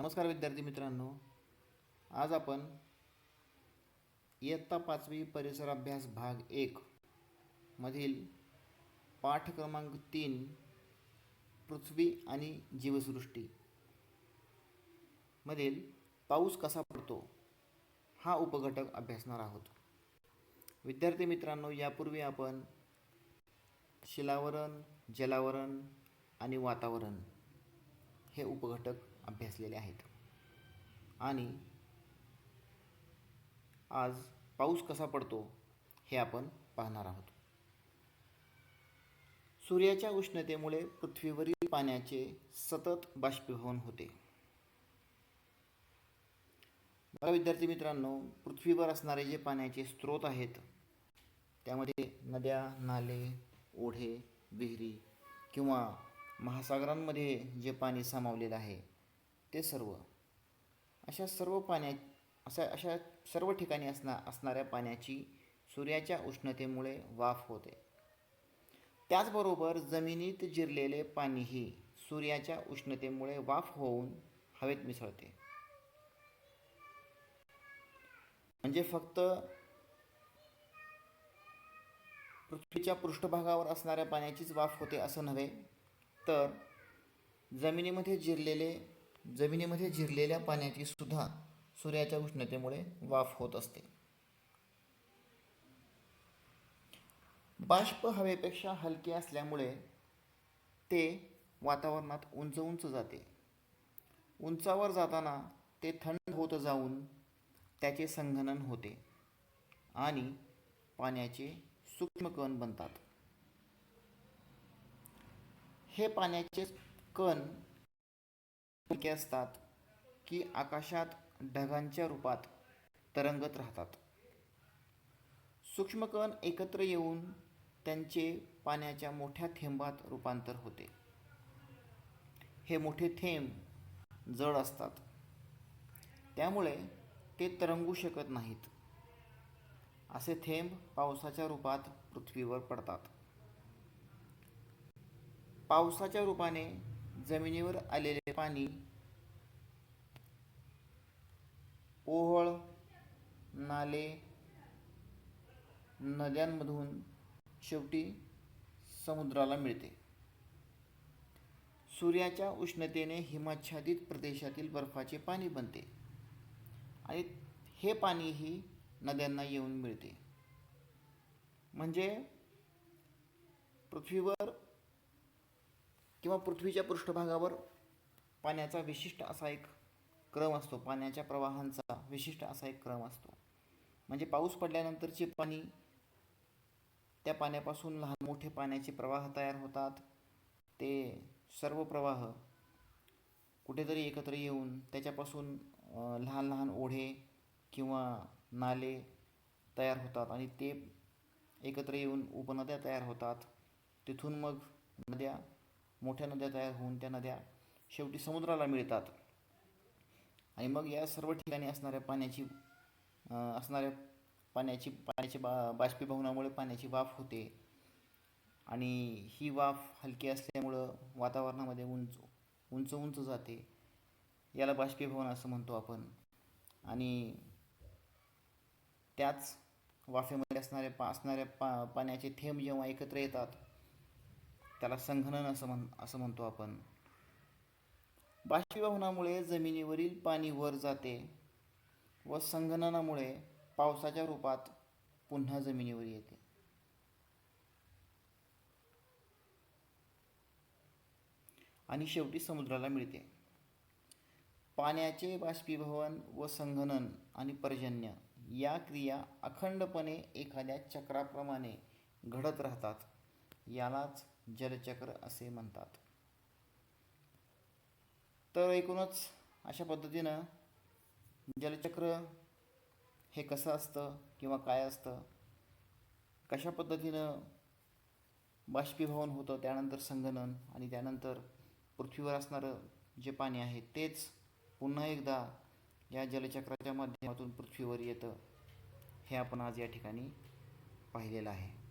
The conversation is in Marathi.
नमस्कार विद्यार्थी मित्रांनो. आज आपण इयत्ता पाचवी परिसर अभ्यास भाग एक मधील पाठ क्रमांक तीन पृथ्वी आणि जीवसृष्टी मधील पाऊस कसा पडतो हा उपघटक अभ्यासणार आहोत. विद्यार्थी मित्रांनो यापूर्वी आपण शिलावरण जलावरण आणि वातावरण हे उपघटक अभ्यासलेले आहेत. आणि आज पाऊस कसा पडतो हे आपण पाहणार आहोत. सूर्याच्या उष्णतेमुळे पृथ्वीवरील पाण्याचे सतत बाष्पीभवन होते. बघा विद्यार्थी मित्रांनो पृथ्वीवर असणारे जे पाण्याचे स्रोत आहेत त्यामध्ये नद्या नाले ओढे विहिरी किंवा महासागरांमध्ये जे पाणी सामावलेलं आहे ते सर्व. अशा सर्व पाण्या अशा अशा सर्व ठिकाणी असणा असणाऱ्या पाण्याची सूर्याच्या उष्णतेमुळे वाफ होते. त्याचबरोबर जमिनीत जिरलेले पाणीही सूर्याच्या उष्णतेमुळे वाफ होऊन हवेत मिसळते. म्हणजे फक्त पृथ्वीच्या पृष्ठभागावर असणाऱ्या पाण्याचीच वाफ होते असं नव्हे तर जमिनीमध्ये जिरलेले जमिनीमध्ये जिरलेल्या पाण्याची सुद्धा सूर्याच्या उष्णतेमुळे वाफ होत असते. बाष्प हवेपेक्षा हलके असल्यामुळे ते वातावरणात उंच उंच जाते. उंचावर जाताना ते थंड होत जाऊन त्याचे संघनन होते आणि पाण्याचे सूक्ष्म कण बनतात. हे पाण्याचे कण इतके असतात की आकाशात ढगांच्या रूपात तरंगत राहतात. सूक्ष्मकण एकत्र येऊन त्यांचे पाण्याच्या मोठ्या थेंबात रूपांतर होते. हे मोठे थेंब जड असतात. त्यामुळे ते तरंगू शकत नाहीत. असे थेंब पावसाच्या रूपात पृथ्वीवर पडतात. पावसाच्या रूपाने जमिनीवर आलेले ते पाणी. ओहळ नाले नद्यांमधून शेवटी समुद्राला मिळते. सूर्याच्या उष्णतेने हिमाच्छादित प्रदेशातील बर्फाचे पाणी बनते आणि हे पाणीही नद्यांना येऊन मिळते. म्हणजे पृथ्वीवर किंवा पृथ्वीच्या पृष्ठभागावर पाण्याचा विशिष्ट असा एक क्रम असतो. पाण्याच्या प्रवाहांचा विशिष्ट असा एक क्रम असतो. म्हणजे पाऊस पडल्यानंतरचे पाणी त्या पाण्यापासून लहान मोठे पाण्याचे प्रवाह तयार होतात. ते सर्व प्रवाह कुठेतरी एकत्र येऊन त्याच्यापासून लहान लहान ओढे किंवा नाले तयार होतात आणि ते एकत्र येऊन उपनद्या तयार होतात. तिथून मग नद्या मोठ्या नद्या तयार होऊन त्या नद्या शेवटी समुद्राला मिळतात. आणि मग या सर्व ठिकाणी असणाऱ्या पाण्याची असणाऱ्या पाण्याची पाण्याची बा बाष्पीभवनामुळे पाण्याची वाफ होते. आणि ही वाफ हलकी असल्यामुळं वातावरणामध्ये उंच उंच उंच जाते. याला बाष्पीभवन असं म्हणतो आपण. आणि त्याच वाफेमध्ये असणाऱ्या पा असणाऱ्या पा पाण्याचे थेंब जेव्हा एकत्र येतात त्याला संघनन असं म्हण असं म्हणतो आपण. बाष्पीभवनामुळे जमिनीवरील पाणी वर जाते व संगणनामुळे पावसाच्या रूपात पुन्हा जमिनीवर येते. आणि शेवटी समुद्राला मिळते. पाण्याचे बाष्पीभवन व संघनन आणि पर्जन्य या क्रिया अखंडपणे एखाद्या चक्राप्रमाणे घडत राहतात. यालाच जलचक्र असे म्हणतात. तर एकूणच अशा पद्धतीनं जलचक्र हे कसं असतं किंवा काय असतं कशा पद्धतीनं बाष्पीभवन होतं त्यानंतर संगणन आणि त्यानंतर पृथ्वीवर असणारं जे पाणी आहे तेच पुन्हा एकदा या जलचक्राच्या माध्यमातून पृथ्वीवर येतं हे आपण आज या ठिकाणी पाहिलेलं आहे.